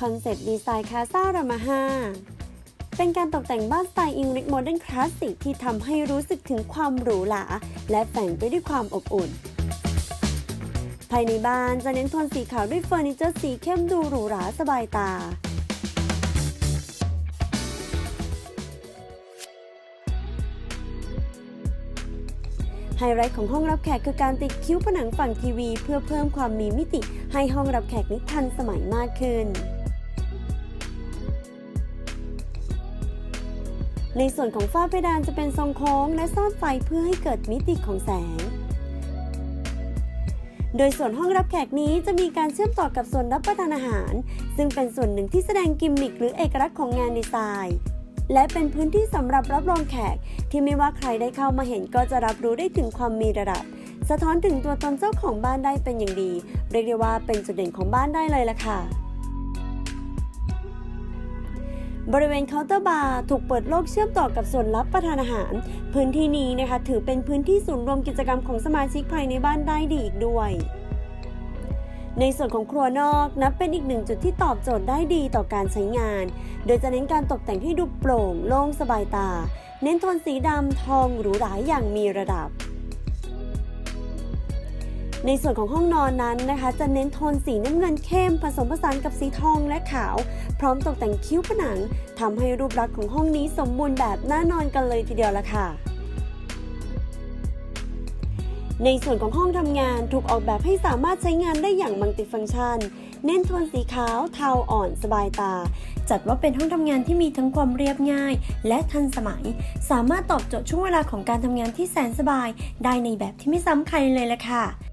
คอนเซปต์ดีไซน์คาซารามาฮาเป็นการตกแต่งบ้านสไตล์อิงลิกโมเดิร์นคลาสสิกที่ทำให้รู้สึกถึงความหรูหรา และแฝงไปด้วยความอบอุ่น ภายในบ้านจะเน้นโทนสีขาวด้วยเฟอร์นิเจอร์สีเข้มดูหรูหราสบายตาไฮไลท์ของห้องรับแขกคือการติดคิ้วผนังฝั่งทีวี เพื่อเพิ่มความมีมิติให้ห้องรับแขกนี้ทันสมัยมากขึ้น ในส่วนของฝ้าเพดานจะเป็นทรงโค้งและซ่อนไฟเพื่อให้เกิดมิติของแสง โดยส่วนห้องรับแขกนี้จะมีการเชื่อมต่อกับส่วนรับประทานอาหาร ซึ่งเป็นส่วนหนึ่งที่แสดงกิมมิคหรือเอกลักษณ์ของงานดีไซน์และเป็นพื้นที่สำหรับรับรองแขก ที่ไม่ว่าใครได้เข้ามาเห็นก็จะรับรู้ได้ถึงความมีระดับ สะท้อนถึงตัวตนเจ้าของบ้านได้เป็นอย่างดี เรียกได้ว่าเป็นจุดเด่นของบ้านได้เลยล่ะค่ะ บริเวณเคาน์เตอร์บาร์ถูกเปิดโลกเชื่อมต่อกับส่วนรับประทานอาหาร พื้นที่นี้นะคะถือเป็นพื้นที่ศูนย์รวมกิจกรรมของสมาชิกภายในบ้านได้ดีอีกด้วยในส่วนของครัวนอกนับเป็นอีกหนึ่งจุดที่ตอบโจทย์ได้ดีต่อการใช้งาน โดยจะเน้นการตกแต่งให้ดูโปร่งโล่งสบายตา เน้นโทนสีดำทองหรูหราอย่างมีระดับ ในส่วนของห้องนอนนั้นนะคะ จะเน้นโทนสีน้ำเงินเข้มผสมผสานกับสีทองและขาว พร้อมตกแต่งคิ้วผนังทำให้รูปลักษณ์ของห้องนี้สมบูรณ์แบบน่านอนกันเลยทีเดียวละค่ะในส่วนของห้องทำงานถูกออกแบบให้สามารถใช้งานได้อย่างมัลติฟังก์ชัน เน้นโทนสีขาวเทาอ่อนสบายตา จัดว่าเป็นห้องทำงานที่มีทั้งความเรียบง่าย และทันสมัย สามารถตอบโจทย์ช่วงเวลาของการทำงานที่แสนสบาย ได้ในแบบที่ไม่ซ้ำใครเลยละค่ะ